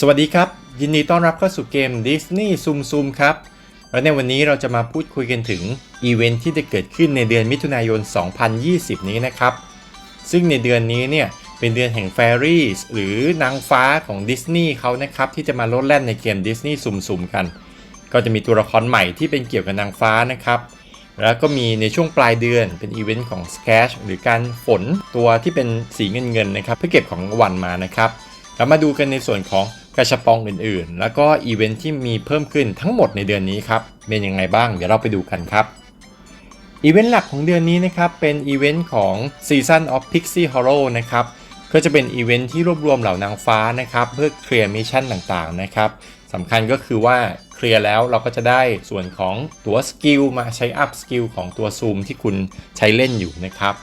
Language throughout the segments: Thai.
สวัสดีครับ ยินดีต้อนรับเข้าสู่เกม Disney Zoom Zoom ครับ และในวันนี้เราจะมาพูดคุยกันถึงอีเวนท์ที่จะเกิดขึ้นในเดือนมิถุนายน 2020 นี้นะครับ ซึ่งในเดือนนี้เนี่ย เป็นเดือนแห่งแฟรี่หรือนางฟ้าของดิสนีย์เขานะครับ ที่จะมาลดแล่นในเกม Disney Zoom Zoom กัน ก็จะมีตัวละครใหม่ที่เป็นเกี่ยวกับนางฟ้านะครับแล้วก็มีในช่วงปลายเดือนเป็นอีเวนต์ของ Sketch หรือการฝนตัวที่เป็นสีเงินเงินนะครับเพื่อเก็บของรางวัลมานะครับ เรามาดูกันในส่วนของกระชับปองอื่นๆ แล้วก็อีเวนท์ที่มีเพิ่มขึ้นทั้งหมดในเดือนนี้ครับเป็นยังไงบ้างเดี๋ยวเราไปดูกันครับอีเวนต์หลักของเดือนนี้นะครับเป็นอีเวนต์ของ Season of Pixie Horror นะครับก็จะเป็นอีเวนท์ที่รวบรวมเหล่านางฟ้านะครับเพื่อเคลียร์มิชชั่นต่างๆนะครับสำคัญก็คือว่าเคลียร์แล้วเราก็จะได้ส่วนของตัวสกิลมาใช้อัพสกิลของตัวซูมที่คุณใช้เล่นอยู่นะครับ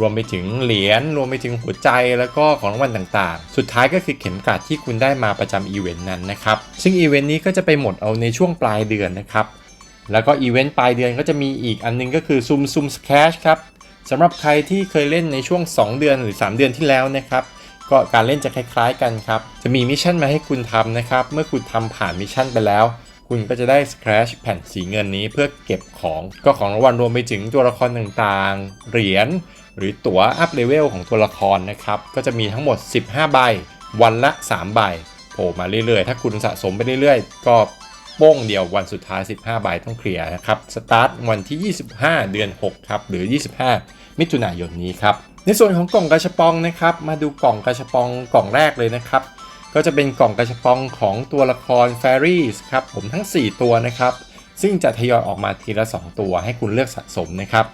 รวมไปถึงเหรียญรวมไปถึงหัวใจแล้วก็ของรางวัลต่างๆ สุดท้ายก็คือเข็มกลัดที่คุณได้มาประจำอีเวนต์นั้นนะครับ ซึ่งอีเวนต์นี้ก็จะไปหมดเอาในช่วงปลายเดือนนะครับ แล้วก็อีเวนต์ปลายเดือนก็จะมีอีกอันนึงก็คือซุมซุมสแคชครับสำหรับใครที่เคยเล่นในช่วง 2 เดือนหรือ 3 เดือนที่แล้วนะครับก็การเล่นจะคล้าย ๆ กันครับ จะมีมิชชั่นมาให้คุณทำนะครับ เมื่อคุณทำผ่านมิชชั่นไปแล้ว คุณก็จะได้ Scratch แผ่นสีเงินนี้เพื่อเก็บของ ก็ของรางวัลรวมไปถึงตัวละครต่างๆ เหรียญ หรือตั๋วอัพเลเวลของตัวละครนะครับ ก็จะมีทั้งหมด 15 ใบ วันละ 3 ใบโผล่มาเรื่อยๆ ถ้าคุณสะสมไปเรื่อยๆ ก็โป้งเดียววันสุดท้าย 15 ใบต้องเคลียร์นะครับ สตาร์ทวันที่ 25 เดือน 6 ครับ หรือ 25 มิถุนายนนี้ครับ ในส่วนของกล่องกระชบปองนะครับ มาดูกล่องกระชบปองกล่องแรกเลยนะครับ ก็จะเป็นกล่องกระชบปองของตัวละคร Fairies ครับ ผมทั้ง 4 ตัวนะครับ ซึ่งจะทยอยออกมาทีละ 2 ตัวให้คุณเลือกสะสมนะครับ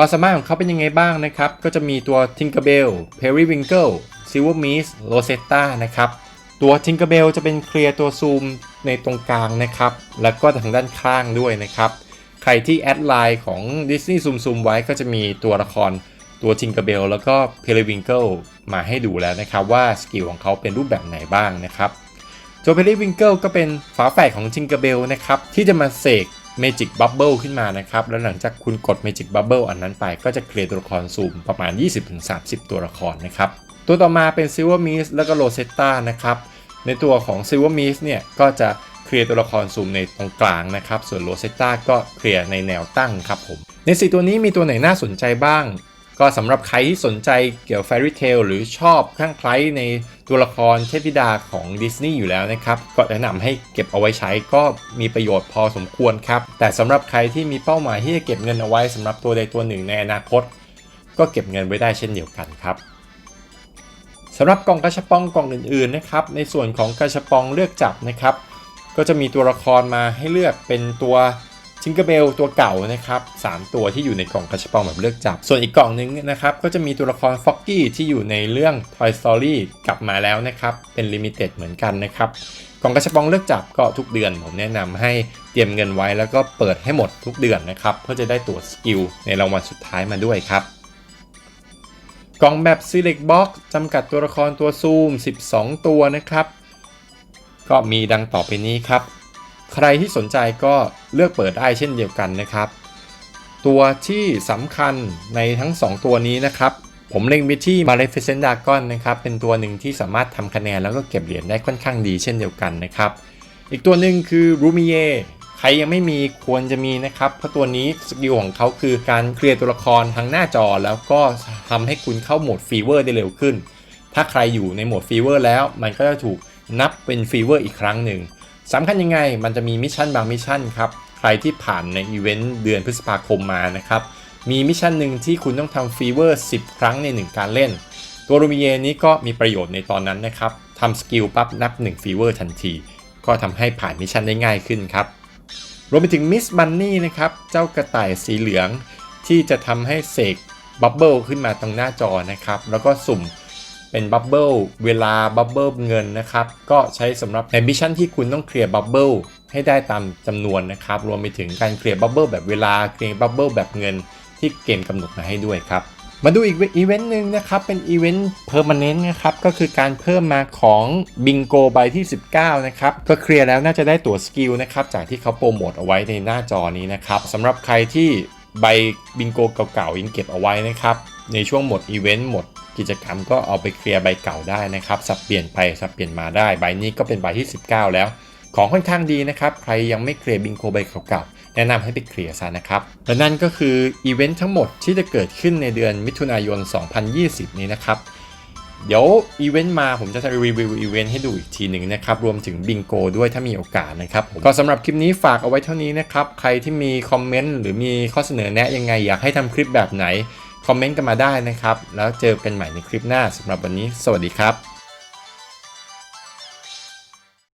ความสามารถของเขาเป็นยังไงบ้างนะครับ ก็จะมีตัว Tinkerbell Periwinkle Silver Mist Rosetta นะครับ ตัว Tinkerbell จะเป็นเคลียร์ตัวซูมในตรงกลางนะครับ แล้วก็ทางด้านข้างด้วยนะครับ ใครที่แอดไลน์ของ Disney Zoom Zoom ไว้ก็จะมีตัวละครตัว Tinkerbell แล้วก็ Periwinkle มาให้ดูแล้วนะครับ ว่าสกิลของเขาเป็นรูปแบบไหนบ้างนะครับตัว Periwinkle ก็เป็นฝาแฝดของ Tinkerbell นะครับที่จะมาเสก Magic Bubble ขึ้นมานะครับ แล้วหลังจากคุณกด Magic Bubble อันนั้นไปก็จะเคลียร์ตัวละครซูมประมาณ 20-30 ตัวละครนะครับ ตัวต่อมาเป็น Silver Mist แล้วก็ Rosetta นะครับ ในตัวของ Silver Mist เนี่ยก็จะเคลียร์ตัวละครซูมในตรงกลางนะครับ ส่วน Rosetta ก็เคลียร์ในแนวตั้งครับผม ในสี่ตัวนี้มีตัวไหนน่าสนใจบ้าง ก็สำหรับใครที่สนใจเกี่ยว Fairy Tail หรือชอบข้างใคล้ในตัวละครเทพธิดาของดิสนีย์อยู่แล้วนะครับ ก็แนะนำให้เก็บเอาไว้ใช้ก็มีประโยชน์พอสมควรครับ แต่สำหรับใครที่มีเป้าหมายที่จะเก็บเงินเอาไว้สำหรับตัวใดตัวหนึ่งในอนาคต ก็เก็บเงินไว้ได้เช่นเดียวกันครับสำหรับกล่องกระชับปองกล่องอื่นๆนะครับในส่วนของกระชับปองเลือกจับนะครับ ก็จะมีตัวละครมาให้เลือกเป็นตัว ชิงเกอร์เบลตัวเก่านะครับ3ตัวที่อยู่ในกล่องกระชับปองแบบเลือกจับ ส่วนอีกกล่องนึงนะครับก็จะมีตัวละครฟ็อกกี้ที่อยู่ในเรื่อง Toy Story กลับมาแล้วนะครับเป็นลิมิเต็ดเหมือนกันนะครับกล่องกระชับปองเลือกจับก็ทุกเดือน ผมแนะนำให้เตรียมเงินไว้แล้วก็เปิดให้หมดทุกเดือนนะครับเพื่อจะได้ตัวสกิลในรางวัลสุดท้ายมาด้วยครับกล่องแบบ Select Box จำกัดตัวละครตัวซูม 12 ตัวนะครับ ก็มีดังต่อไปนี้ครับ ใครที่สนใจก็เลือกเปิดได้เช่นเดียวกันนะครับ ตัวที่สำคัญในทั้ง 2 ตัวนี้นะครับ ผมเล็งไปที่ Maleficent Dragon นะครับ เป็นตัวหนึ่งที่สามารถทำคะแนนแล้วก็เก็บเหรียญได้ค่อนข้างดีเช่นเดียวกันนะครับ อีกตัวหนึ่งคือ Rumier ใครยังไม่มีควรจะมีนะครับ เพราะตัวนี้สกิลของเขาคือการเคลียร์ตัวละครทางหน้าจอแล้วก็ทำให้คุณเข้าโหมดฟีเวอร์ได้เร็วขึ้น ถ้าใครอยู่ในโหมดฟีเวอร์แล้วมันก็จะถูกนับเป็นฟีเวอร์อีกครั้งหนึ่ง สำคัญยังไงมันจะมีมิชชั่นบางมิชชั่นครับ ใครที่ผ่านในอีเวนต์เดือนพฤษภาคมมานะครับ มีมิชชั่นหนึ่งที่คุณต้องทำฟีเวอร์ 10 ครั้งใน 1 การเล่นตัวรูมิเยนี้ก็มีประโยชน์ในตอนนั้นนะครับทำสกิลปั๊บนับ1ฟีเวอร์ทันที ก็ทำให้ผ่านมิชชั่นได้ง่ายขึ้นครับ รวมไปถึงมิสบันนี่นะครับ เจ้ากระต่ายสีเหลืองที่จะทำให้เสกบับเบิลขึ้นมาตรงหน้าจอนะครับ แล้วก็สุ่ม เป็นบับเบิลเวลาบับเบิลเงินนะครับ ก็ใช้สำหรับในมิชชั่นที่คุณต้องเคลียร์บับเบิลให้ได้ตามจำนวนนะครับ รวมไปถึงการเคลียร์บับเบิลแบบเวลาเคลียร์บับเบิลแบบเงินที่เกมกำหนดมาให้ด้วยครับ มาดูอีกอีเวนต์หนึ่งนะครับ เป็นอีเวนต์เพอร์มานนต์นะครับ ก็คือการเพิ่มมาของบิงโกใบที่ 19 นะครับ ก็เคลียร์แล้วน่าจะได้ตั๋วสกิลนะครับ จากที่เขาโปรโมทเอาไว้ในหน้าจอนี้นะครับสำหรับใครที่ใบบิงโกเก่าๆยังเก็บเอาไว้นะครับ ในช่วงหมดอีเวนต์หมด กิจกรรมก็เอาไปเคลียร์ใบเก่าได้นะครับสับเปลี่ยนไปสับเปลี่ยนมาได้ใบนี้ก็เป็นใบที่ 19 แล้ว ของค่อนข้างดีนะครับใครยังไม่เคลียร์บิงโกใบเก่าๆแนะนำให้ไปเคลียร์ซะนะครับและนั่นก็คืออีเวนต์ทั้งหมดที่จะเกิดขึ้นในเดือนมิถุนายน 2020 นี้นะครับเดี๋ยวอีเวนต์มาผมจะรีวิวอีเวนต์ให้ดูอีกทีหนึ่งนะครับ รวมถึงบิงโกด้วยถ้ามีโอกาสนะครับ ก็สำหรับคลิปนี้ฝากเอาไว้เท่านี้นะครับ ใครที่มีคอมเมนต์หรือมีข้อเสนอแนะยังไงอยากให้ทำคลิปแบบไหน คอมเมนต์กันมาได้นะครับ แล้วเจอกันใหม่ในคลิปหน้าสำหรับวันนี้ สวัสดีครับ